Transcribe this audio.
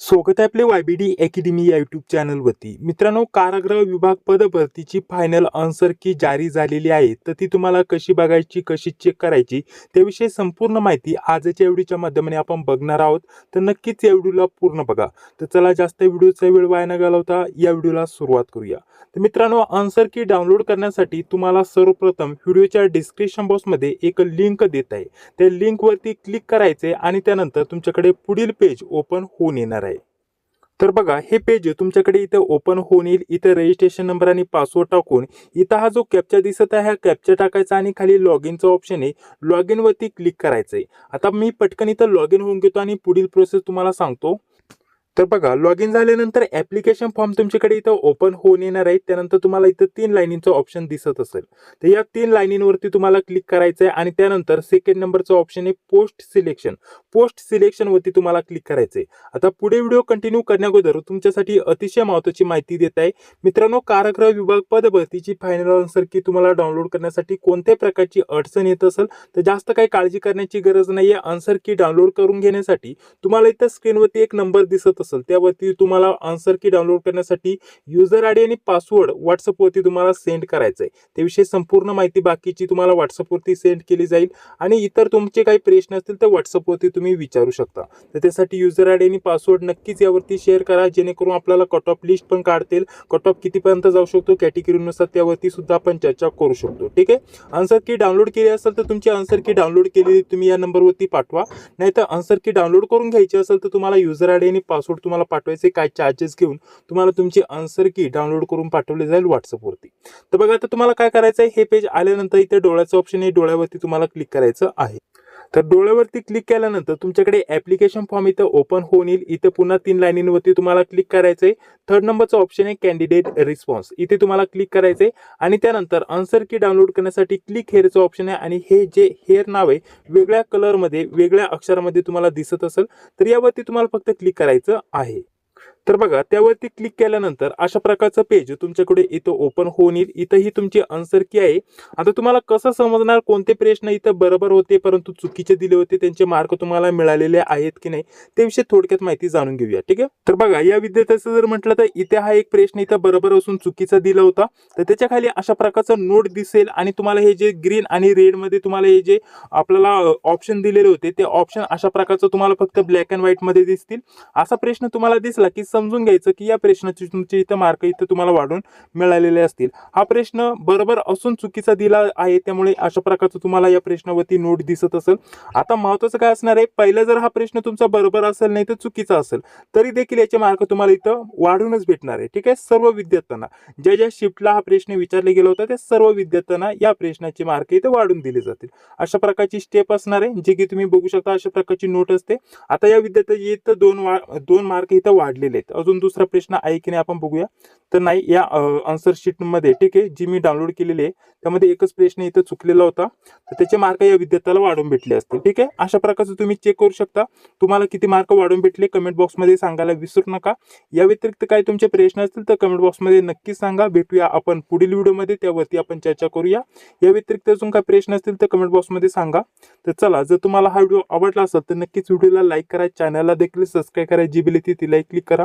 स्वागत आहे आपले वायबीडी अकॅडमी या यूट्यूब चॅनलवरती मित्रांनो कारागृह विभाग पदभरतीची फायनल आन्सर की जारी झालेली आहे तर ती तुम्हाला कशी बघायची कशी चेक करायची त्याविषयी संपूर्ण माहिती आजच्या व्हिडिओच्या माध्यमाने आपण बघणार आहोत. तर नक्कीच या व्हिडिओला पूर्ण बघा. तर चला जास्त व्हिडिओचा वेळ वाया न घालवता या व्हिडिओला सुरुवात करूया. तर मित्रांनो आन्सर की डाउनलोड करण्यासाठी तुम्हाला सर्वप्रथम व्हिडिओच्या डिस्क्रिप्शन बॉक्समध्ये एक लिंक देत आहे. त्या लिंकवरती क्लिक करायचे आणि त्यानंतर तुमच्याकडे पुढील पेज ओपन होऊन येणार आहे. तर बघा हे पेज तुमच्याकडे इथं ओपन होऊन येईल. इथं रजिस्ट्रेशन नंबर आणि पासवर्ड टाकून इथं हा जो कॅप्चा दिसत आहे हा कॅप्चा टाकायचा आणि खाली लॉग इनचं ऑप्शन आहे. लॉग इनवरती क्लिक करायचं आहे आता मी पटकन इथं लॉग इन होऊन घेतो आणि पुढील प्रोसेस तुम्हाला सांगतो. तर बघा लॉग इन झाल्यानंतर ॲप्लिकेशन फॉर्म तुमच्याकडे इथं ओपन होऊन येणार आहे. त्यानंतर तुम्हाला इथं तीन लाईनींचं ऑप्शन दिसत असेल. तर या तीन लाईनींवरती तुम्हाला क्लिक करायचं आहे आणि त्यानंतर सेकंड नंबरचं ऑप्शन आहे पोस्ट सिलेक्शन पोस्ट सिलेक्शनवरती तुम्हाला क्लिक करायचं आहे. आता पुढे व्हिडिओ कंटिन्यू करण्याअगोदर तुमच्यासाठी अतिशय महत्त्वाची माहिती देत आहे. मित्रांनो कारागृह विभाग पदभरतीची फायनल आन्सर की तुम्हाला डाउनलोड करण्यासाठी कोणत्याही प्रकारची अडचण येत असेल तर जास्त काही काळजी करण्याची गरज नाही आहे आन्सर की डाउनलोड करून घेण्यासाठी तुम्हाला इथं स्क्रीनवरती एक नंबर दिसत असेल त्यावरती तुम्हाला आन्सर की डाउनलोड करण्यासाठी युजर आय डी आणि पासवर्ड व्हॉट्सअपवरती तुम्हाला सेंड करायचं आहे. त्याविषयी संपूर्ण माहिती बाकीची तुम्हाला व्हॉट्सअपवरती सेंड केली जाईल आणि इतर तुमचे काही प्रश्न असतील तर व्हॉट्सअपवरती तुम्ही विचारू शकता. तर त्यासाठी युजर आय डी आणि पासवर्ड नक्कीच यावरती शेअर करा जेणेकरून आपल्याला कट ऑफ लिस्ट पण काढतील. कट ऑफ कितीपर्यंत जाऊ शकतो कॅटेगरीनुसार त्यावरती सुद्धा आपण चर्चा करू शकतो. ठीक आहे? आन्सर की डाउनलोड केली असेल तर तुमची आन्सर की डाउनलोड केलेली तुम्ही या नंबरवरती पाठवा. नाहीतर आन्सर की डाउनलोड करून घ्यायची असेल तर तुम्हाला युजर आय डी आणि पासवर्ड तुम्हाला पाठवायचे काय चार्जेस घेऊन तुम्हाला तुमची आन्सर की डाउनलोड करून पाठवले जाईल व्हॉट्सअपवरती तर बघा आता तुम्हाला काय करायचं आहे हे पेज आल्यानंतर इथे डोळ्याचं ऑप्शन आहे डोळ्यावरती तुम्हाला क्लिक करायचं आहे. तर डोळ्यावरती क्लिक केल्यानंतर तुमच्याकडे ॲप्लिकेशन फॉर्म इथं ओपन होऊन येईल. इथं पुन्हा तीन लाईनींवरती तुम्हाला क्लिक करायचं आहे थर्ड नंबरचं ऑप्शन आहे कॅन्डिडेट रिस्पॉन्स इथे तुम्हाला क्लिक करायचं आहे आणि त्यानंतर आन्सर की डाउनलोड करण्यासाठी क्लिक हेअरचं ऑप्शन आहे. आणि हे जे हेअर नाव आहे वेगळ्या कलरमध्ये वेगळ्या अक्षरामध्ये तुम्हाला दिसत असेल तर यावरती तुम्हाला फक्त क्लिक करायचं आहे. तर बघा त्यावरती क्लिक केल्यानंतर अशा प्रकारचं पेज तुमच्याकडे इथं ओपन होऊन येईल. इथं ही तुमची आन्सर की आहे. आता तुम्हाला कसं समजणार कोणते प्रश्न इथं बरोबर होते परंतु चुकीचे दिले होते त्यांचे मार्क तुम्हाला मिळालेले आहेत की नाही त्याविषयी थोडक्यात माहिती जाणून घेऊया ठीक आहे? तर बघा या विद्यार्थ्याचं जर म्हटलं तर इथे हा एक प्रश्न इथं बरोबर असून चुकीचा दिला होता तर त्याच्याखाली अशा प्रकारचं नोट दिसेल आणि तुम्हाला हे जे ग्रीन आणि रेडमध्ये तुम्हाला हे जे आपल्याला ऑप्शन दिलेले होते ते ऑप्शन अशा प्रकारचं तुम्हाला फक्त ब्लॅक अँड व्हाईटमध्ये दिसतील. असा प्रश्न तुम्हाला दिसला की समजून घ्यायचं की या प्रश्नाचे तुमचे इथं मार्क इथं तुम्हाला वाढून मिळालेले असतील. हा प्रश्न बरोबर असून चुकीचा दिला आहे त्यामुळे अशा प्रकारचं तुम्हाला या प्रश्नावरती नोट दिसत असेल. आता महत्वाचं काय असणार आहे? पहिला जर हा प्रश्न तुमचा बरोबर असेल नाही तर चुकीचा असेल तरी देखील याचे मार्क तुम्हाला इथं वाढूनच भेटणार आहे. ठीक आहे? सर्व विद्यार्थ्यांना ज्या ज्या शिफ्टला हा प्रश्न विचारला गेला होता त्या सर्व विद्यार्थ्यांना या प्रश्नाचे मार्क इथं वाढून दिले जातील. अशा प्रकारची स्टेप असणार आहे जे की तुम्ही बघू शकता अशा प्रकारची नोट असते. आता या विद्यार्थ्याची इथं दोन वा दोन मार्क इथं वाढलेले आहेत. अजून दुसरा प्रश्न आहे की नाही आपण बघूया. तर नाही या आन्सर शीटमध्ये ठीक आहे जी मी डाउनलोड केलेली आहे त्यामध्ये एकच प्रश्न इथं चुकलेला होता. तर त्याचे मार्क या विद्यार्थ्याला वाढून भेटले असतील ठीक आहे. अशा प्रकारचं तुम्ही चेक करू शकता. तुम्हाला किती मार्क वाढून भेटले कमेंट बॉक्समध्ये सांगायला विसरू नका. या व्यतिरिक्त काय तुमचे प्रश्न असतील तर कमेंट बॉक्समध्ये नक्कीच सांगा. भेटूया आपण पुढील व्हिडिओमध्ये त्यावरती आपण चर्चा करूया. या व्यतिरिक्त अजून काय प्रश्न असतील तर कमेंट बॉक्समध्ये सांगा. तर चला जर तुम्हाला हा व्हिडिओ आवडला असेल तर नक्कीच व्हिडिओला लाईक करा. चॅनलला देखील सबस्क्राईब करा. जी बिली तिला क्लिक करा.